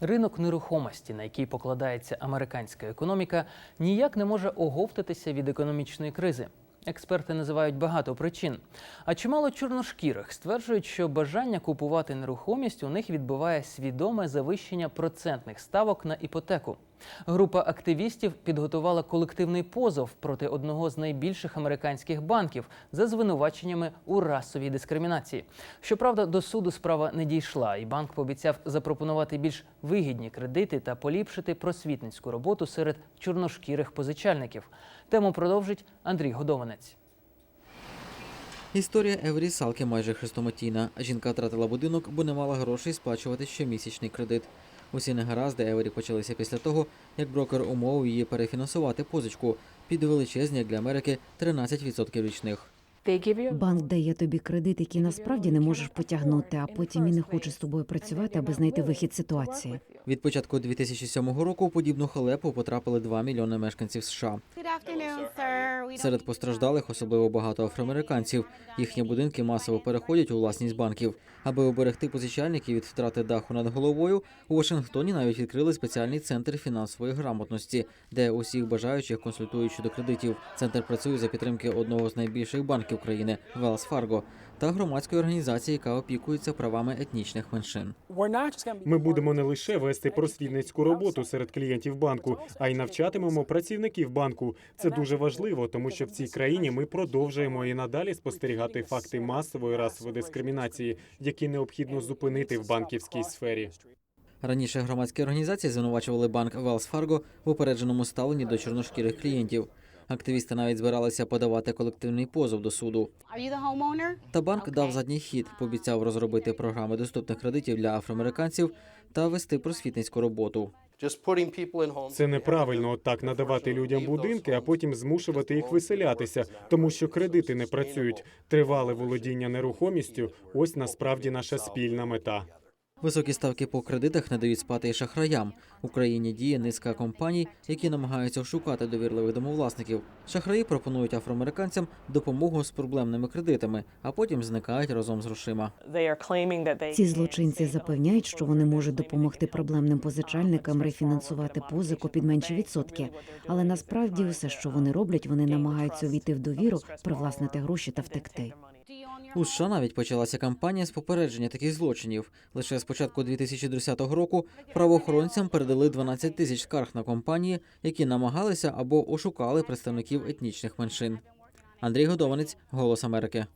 Ринок нерухомості, на який покладається американська економіка, ніяк не може оговтатися від економічної кризи. Експерти називають багато причин. А чимало чорношкірих стверджують, що бажання купувати нерухомість у них відбуває свідоме завищення процентних ставок на іпотеку. Група активістів підготувала колективний позов проти одного з найбільших американських банків за звинуваченнями у расовій дискримінації. Щоправда, до суду справа не дійшла, і банк пообіцяв запропонувати більш вигідні кредити та поліпшити просвітницьку роботу серед чорношкірих позичальників. Тему продовжить Андрій Годованець. Історія Евері Салки майже хрестоматійна. Жінка втратила будинок, бо не мала грошей сплачувати щомісячний кредит. Усі негаразди Евері почалися після того, як брокер умовив її перефінансувати позичку під величезні, як для Америки, 13% річних. Банк дає тобі кредит, який насправді не можеш потягнути, а потім і не хоче з тобою працювати, аби знайти вихід ситуації. Від початку 2007 року у подібну халепу потрапили 2 мільйони мешканців США. Серед постраждалих особливо багато афроамериканців. Їхні будинки масово переходять у власність банків. Аби уберегти позичальників від втрати даху над головою, у Вашингтоні навіть відкрили спеціальний центр фінансової грамотності, де усіх бажаючих консультують щодо кредитів. Центр працює за підтримки одного з найбільших банків країни Wells Fargo та громадської організації, яка опікується правами етнічних меншин. Ми будемо не лише вести просвітницьку роботу серед клієнтів банку, а й навчатимемо працівників банку. Це дуже важливо, тому що в цій країні ми продовжуємо і надалі спостерігати факти масової расової дискримінації, які необхідно зупинити в банківській сфері. Раніше громадські організації звинувачували банк Wells Fargo в упередженому ставленні до чорношкірих клієнтів. Активісти навіть збиралися подавати колективний позов до суду. Та банк дав задній хід, пообіцяв розробити програми доступних кредитів для афроамериканців та вести просвітницьку роботу. Це неправильно отак надавати людям будинки, а потім змушувати їх виселятися, тому що кредити не працюють. Тривале володіння нерухомістю ось насправді наша спільна мета. Високі ставки по кредитах не дають спати і шахраям. В Україні діє низка компаній, які намагаються ошукати довірливих домовласників. Шахраї пропонують афроамериканцям допомогу з проблемними кредитами, а потім зникають разом з грошима. Ці злочинці запевняють, що вони можуть допомогти проблемним позичальникам рефінансувати позику під менші відсотки. Але насправді все, що вони роблять, вони намагаються увійти в довіру, привласнити гроші та втекти. У США навіть почалася кампанія з попередження таких злочинів. Лише з початку 2010 року правоохоронцям передали 12 тисяч скарг на компанії, які намагалися або ошукали представників етнічних меншин. Андрій Годованець, Голос Америки.